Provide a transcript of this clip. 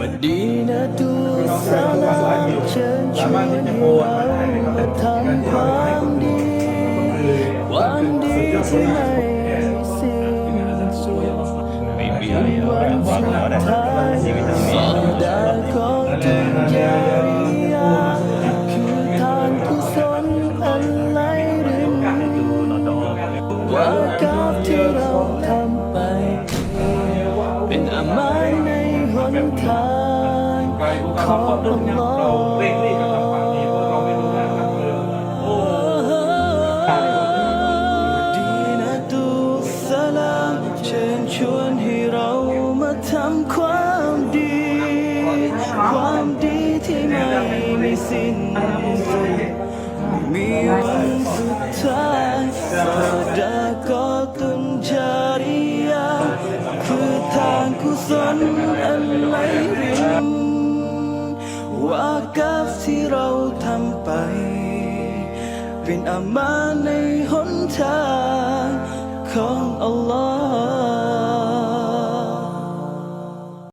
มาดีนะดูสาลาเชิญชวนให้เราทำความดีวามดีที่ไม่สิ้นสุดไม่มีวันสุดท้ายสัปดาห์ของทุกอย่าริยาคือทานกุศลอันไหลรินว่ากราฟที่เรา ทางของอัลลอฮ์ดีนะตูสลามเชิญชวนให้เรามาทำความดี ความดีที่ไม่มีสิ้นสุดมีวันสุดท้าย กุศลอันไหลรินว่ากับที่เราทำไป เป็นอามาในหนทางของอัลลอฮ์